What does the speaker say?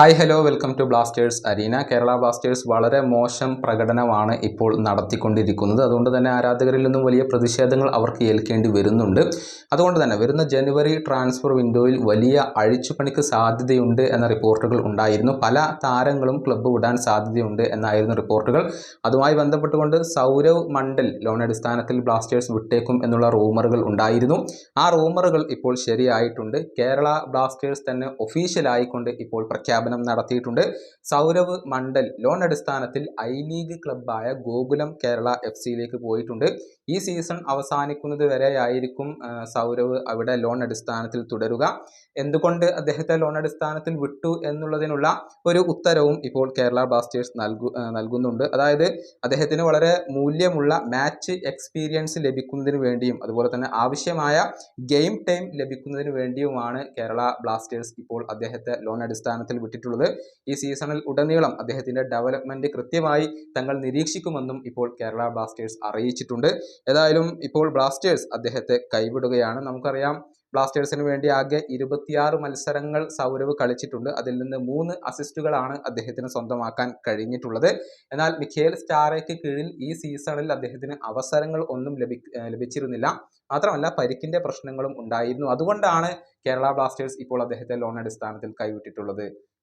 Hi hello welcome to Blasters arena Kerala Blasters വളരെ മോശം പ്രകടനമാണ് ഇപ്പോൾ നടത്തിക്കൊണ്ടിരിക്കുന്നത്. അതുകൊണ്ട് തന്നെ ആരാധകരിൽ നിന്നും വലിയ പ്രതിഷേധങ്ങൾ അവർക്ക് ഏൽക്കേണ്ടി വരുന്നുണ്ട്. അതുകൊണ്ട് തന്നെ വരുന്ന ജനുവരി ട്രാൻസ്ഫർ വിൻഡോയിൽ വലിയ അഴിച്ചുപണിക്ക് സാധ്യതയുണ്ട് എന്ന റിപ്പോർട്ടുകൾ ഉണ്ടായിരുന്നു. പല താരങ്ങളും ക്ലബ്ബ് വിടാൻ സാധ്യതയുണ്ട് എന്നായിരുന്നു റിപ്പോർട്ടുകൾ അതുമായി ബന്ധപ്പെട്ടുകൊണ്ട് സൗരവ് മണ്ഡൽ ലോൺ അടിസ്ഥാനത്തിൽ ബ്ലാസ്റ്റേഴ്സ് വിട്ടേക്കും എന്നുള്ള റൂമറുകൾ ഉണ്ടായിരുന്നു. ആ റൂമറുകൾ ഇപ്പോൾ ശരിയായിട്ടുണ്ട്. കേരള ബ്ലാസ്റ്റേഴ്സ് തന്നെ ഒഫീഷ്യലായിക്കൊണ്ട് ഇപ്പോൾ പ്രഖ്യാപനം നടത്തിയിട്ടുണ്ട്. സൗരവ് മണ്ഡൽ ലോൺ അടിസ്ഥാനത്തിൽ ഐ ലീഗ് ക്ലബ്ബായ ഗോകുലം കേരള എഫ് സിയിലേക്ക് പോയിട്ടുണ്ട്. ഈ സീസൺ അവസാനിക്കുന്നത് വരെയായിരിക്കും സൗരവ് അവിടെ ലോൺ അടിസ്ഥാനത്തിൽ തുടരുക. എന്തുകൊണ്ട് അദ്ദേഹത്തെ ലോൺ അടിസ്ഥാനത്തിൽ വിട്ടു എന്നുള്ളതിനുള്ള ഒരു ഉത്തരവും ഇപ്പോൾ കേരള ബ്ലാസ്റ്റേഴ്സ് നൽകു നൽകുന്നുണ്ട്. അതായത് അദ്ദേഹത്തിന് വളരെ മൂല്യമുള്ള മാച്ച് എക്സ്പീരിയൻസ് ലഭിക്കുന്നതിന് വേണ്ടിയും അതുപോലെ തന്നെ ആവശ്യമായ ഗെയിം ടൈം ലഭിക്കുന്നതിന് വേണ്ടിയുമാണ് കേരള ബ്ലാസ്റ്റേഴ്സ് ഇപ്പോൾ അദ്ദേഹത്തെ ലോൺ അടിസ്ഥാനത്തിൽ വിട്ടിട്ടുള്ളത് ഈ സീസണിൽ ഉടനീളം അദ്ദേഹത്തിന്റെ ഡെവലപ്മെന്റ് കൃത്യമായി തങ്ങൾ നിരീക്ഷിക്കുമെന്നും ഇപ്പോൾ കേരള ബ്ലാസ്റ്റേഴ്സ് അറിയിച്ചിട്ടുണ്ട്. ഏതായാലും ഇപ്പോൾ ബ്ലാസ്റ്റേഴ്സ് അദ്ദേഹത്തെ കൈവിടുകയാണ്. നമുക്കറിയാം ബ്ലാസ്റ്റേഴ്സിന് വേണ്ടി ആകെ ഇരുപത്തിയാറ് മത്സരങ്ങൾ സൗരവ് കളിച്ചിട്ടുണ്ട്. അതിൽ നിന്ന് മൂന്ന് അസിസ്റ്റുകളാണ് അദ്ദേഹത്തിന് സ്വന്തമാക്കാൻ കഴിഞ്ഞിട്ടുള്ളത്. എന്നാൽ മിഖേൽ സ്റ്റാറയ്ക്ക് കീഴിൽ ഈ സീസണിൽ അദ്ദേഹത്തിന് അവസരങ്ങൾ ഒന്നും ലഭി ലഭിച്ചിരുന്നില്ല. മാത്രമല്ല പരിക്കിന്റെ പ്രശ്നങ്ങളും ഉണ്ടായിരുന്നു. അതുകൊണ്ടാണ് കേരള ബ്ലാസ്റ്റേഴ്സ് ഇപ്പോൾ അദ്ദേഹത്തെ ലോൺ അടിസ്ഥാനത്തിൽ കൈവിട്ടിട്ടുള്ളത്.